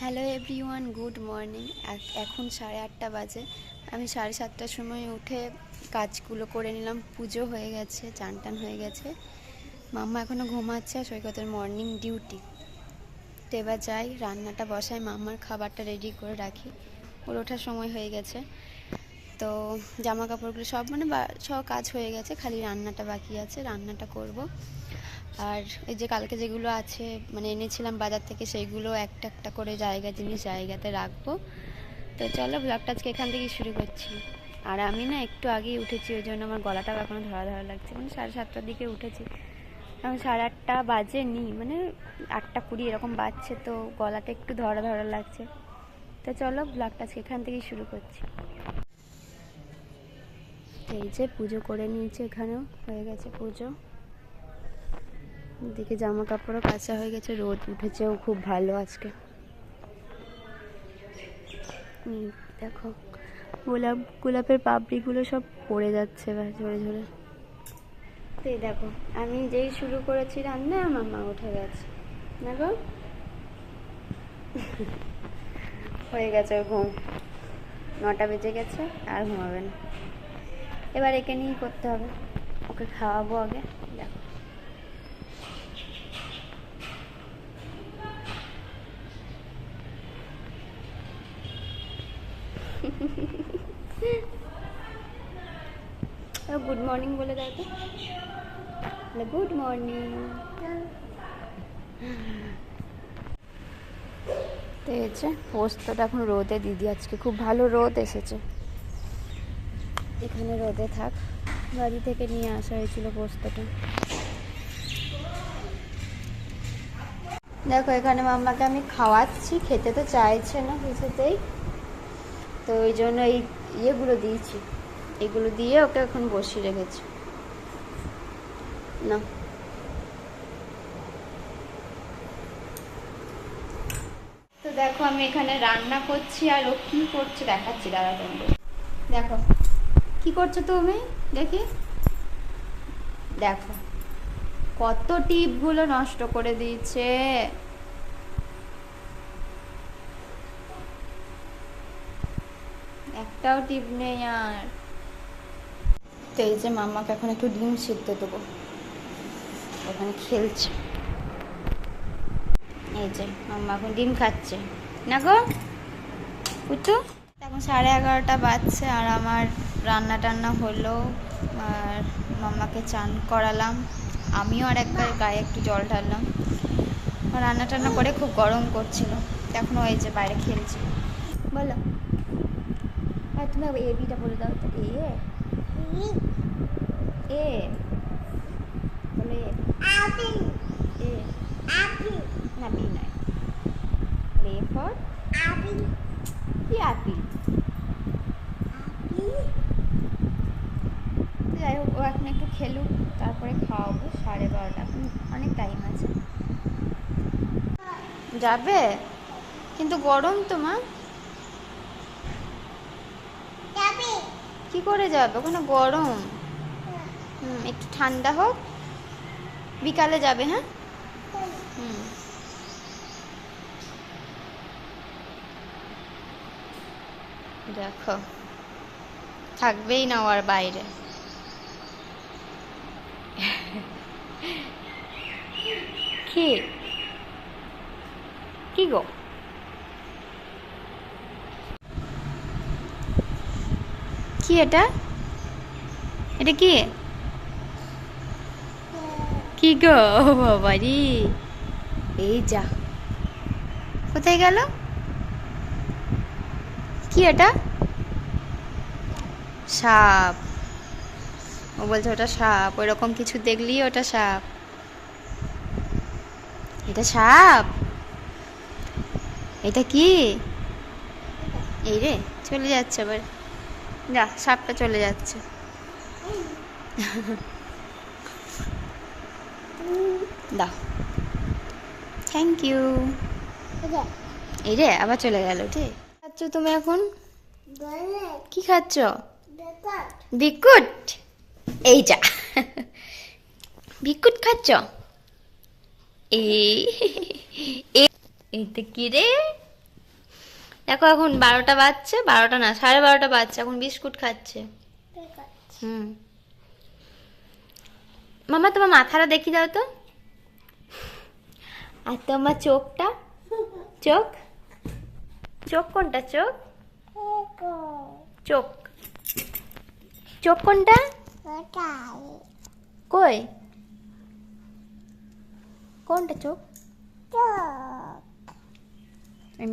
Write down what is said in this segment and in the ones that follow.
Hello everyone good morning এখন সাড়ে আটটা বাজে। আমি সাড়ে সাতটার সময় উঠে কাজগুলো করে নিলাম। পুজো হয়ে গেছে চান টান হয়ে গেছে। মাম্মা এখনও ঘুমাচ্ছে সৈকতের মর্নিং ডিউটি তো এবার যাই, রান্নাটা বসাই, মাম্মার খাবারটা রেডি করে রাখি। ওর ওঠার সময় হয়ে গেছে। তো জামা কাপড়গুলো সব মানে সব কাজ হয়ে গেছে, খালি রান্নাটা বাকি আছে, রান্নাটা করব। আর এই যে কালকে যেগুলো আছে মানে এনেছিলাম বাজার থেকে, সেইগুলো একটা একটা করে জায়গা, জিনিস জায়গাতে রাখব। তো চলো ব্লগটা আজকে এখান থেকেই শুরু করছি। আর আমি না একটু আগেই উঠেছি, ওই জন্য আমার গলাটাও এখনও ধরা ধরা লাগছে। মানে সাড়ে সাতটার দিকে উঠেছি। এখন সাড়ে আটটা বাজে নি মানে আটটা কুড়ি এরকম বাজছে, তো গলাটা একটু ধরা ধরা লাগছে। তো চলো ব্লগটা আজকে এখান থেকেই শুরু করছি। এই যে পুজো করে নিয়েছি এখানেও, হয়ে গেছে পুজো। দিকে জামা কাপড়ও কাঁচা হয়ে গেছে, রোদ উঠেছেও খুব ভালো আজকে। দেখো, গোলাপ, গোলাপের পাপড়িগুলো সব পড়ে যাচ্ছে ঝরে ঝরে। তো দেখো, আমি যেই শুরু করেছি রান্না, আমার মা উঠে গেছে। দেখো হয়ে গেছে ঘুম। নটা বেজে গেছে, আর ঘুমাবে না। এবার একে নিয়েই করতে হবে। ওকে খাওয়াবো আগে, দেখো। গুড মর্নিং বলে দাও তো গুড মর্নিং তো পোস্তটা এখন রোদে দিদি আজকে খুব ভালো রোদ এসেছে এখানে রোদে থাক বাড়ি থেকে নিয়ে আসা হয়েছিল পোস্তটা দেখো এখানে মাম্মাকে আমি খাওয়াচ্ছি খেতে তো চাইছে না কিছুতেই তো ওই জন্য এই ইয়েগুলো দিয়েছি। এগুলো দিয়ে ওকে এখন বসিয়ে রেখেছি। না। তো দেখো, আমি এখানে রান্না করছি আর ও কি করছে দেখাচ্ছি দাদা দেখো। কি করছ তুমি? দেখি। দেখো। কত টিপগুলো নষ্ট করে দিয়েছে। একটাও টিপ নেই আর। তো এই যে মামাকে এখন একটু ডিম সিদ্ধ দেবো। ওখানে খেলছে। এই যে মাম্মা এখন ডিম খাচ্ছে। না গো পুতু এখন সাড়ে এগারোটা বাজছে আর আমার রান্না টান্না হলো আর মাম্মাকে চান করালাম। আমিও আর একবার গায়ে একটু জল ঢাললাম। রান্না টান্না করে খুব গরম করছিল। এখন ওই যে বাইরে খেলছে। বলো তুমি এ বিটা বলে দাও তো এ এ বলে এ না বি নয় লে ফর কি অ্যাপিল যাই হোক ও এখন একটু খেলুক, তারপরে খাওয়াবো সাড়ে বারোটা। অনেক টাইম আছে। যাবে? কিন্তু গরম তো, মা। কি করে যাবে? ওখানে গরম। একটু ঠান্ডা হোক। বিকালে যাবে হ্যাঁ? হুম। দেখো, থাকবেই না ও আর বাইরে। কি? কি গো? কি এটা? এটা কি? কি গো? বাবারি এই যা। কোথায় গেল? কি এটা? সাপ। ও বলছে ওটা সাপ। ওইরকম কিছু দেখলি ওটা সাপ? এটা সাপ? এটা কি? এই রে, চলে যাচ্ছে আবার। যা, সাপটা চলে যাচ্ছে। দাও। থ্যাংক ইউ এই রে, আবার চলে গেল ঠিক খাচ্ছ তুমি এখন? কি খাচ্ছ? বিকুট এই যা। বিকুট খাচ্ছ? এই। এইটা কি রে? দেখো এখন বারোটা বাজছে বারোটা না সাড়ে বারোটা বাজছে এখন বিস্কুট খাচ্ছে। হুম। মামা তোমার মাথাটা দেখি দাও তো। আর তোমার চোখটা? চোখ? চোখ কোনটা চোখ? চোখ। চোখ কোনটা? কই? কোনটা চোখ?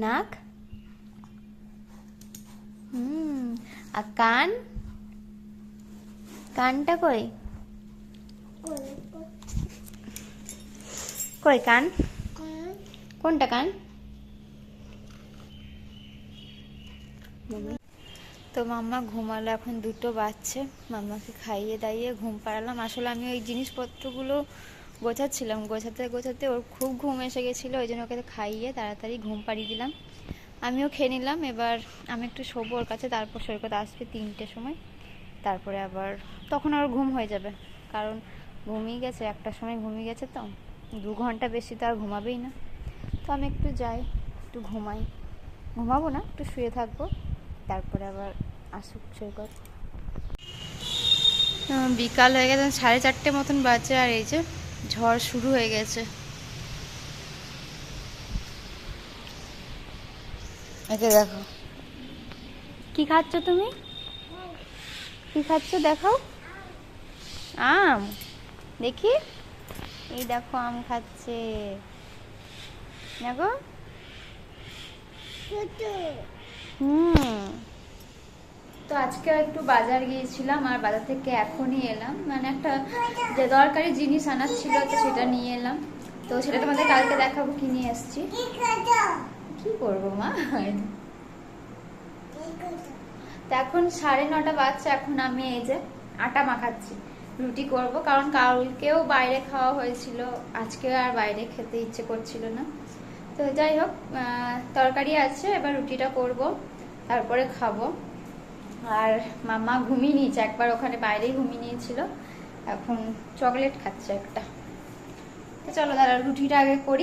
নাক? হুম, আর কান? কানটা কই? কই কান? কোনটা কান? তো মাম্মা ঘুমালো এখন দুটো বাচ্চে মাম্মাকে খাইয়ে দাইয়ে ঘুম পাড়ালাম। আসলে আমি ওই জিনিসপত্রগুলো গোছাচ্ছিলাম। গোছাতে গোছাতে ওর খুব ঘুম এসে গেছিল, ওই জন্য ওকে খাইয়ে তাড়াতাড়ি ঘুম পাড়িয়ে দিলাম। আমিও খেয়ে নিলাম, এবার আমি একটু শোবো ওর কাছে, তারপর সৈকত আসবে তিনটের সময়। তারপরে আবার, তখন আর ঘুম হয়ে যাবে, কারণ ঘুমিয়ে গেছে একটার সময় ঘুমিয়ে গেছে তো, দু ঘণ্টা বেশি তো আর ঘুমাবেই না। তো আমি একটু যাই, একটু ঘুমাই। ঘুমাবো না, একটু শুয়ে থাকব, তারপরে আবার আসুক সৈকত। বিকাল হয়ে গেছে, সাড়ে চারটে মতন বাজে আর এই যে ঝড় শুরু হয়ে গেছে। একে দেখো। কি খাচ্ছ তুমি? কি খাচ্ছ দেখাও আম। দেখি। এই দেখো আম খাচ্ছে। দেখো। হুম। তো আজকে একটু বাজার গিয়েছিলাম আর বাজার থেকে এখনই এলাম। মানে একটা যে দরকারি জিনিস আনার ছিল তো সেটা নিয়ে এলাম। তো সেটা তোমাদের কালকে দেখাবো কি নিয়ে এসেছি। কি করব মা? এখন সাড়ে নটা বাজছে এখন আমি এই যে আটা মাখাচ্ছি। রুটি করব কারণ কালকেও বাইরে খাওয়া হয়েছিল আজকে আর বাইরে খেতে ইচ্ছে করছিল না। তো যাই হোক তরকারি আছে এবার রুটিটা করব তারপরে খাব। আর মামা ঘুমিয়ে নিয়েছে একবার ওখানে বাইরেই ঘুমিয়ে নিয়েছিল এখন চকলেট খাচ্ছে একটা। তো চলো দাদা রুটিটা আগে করি।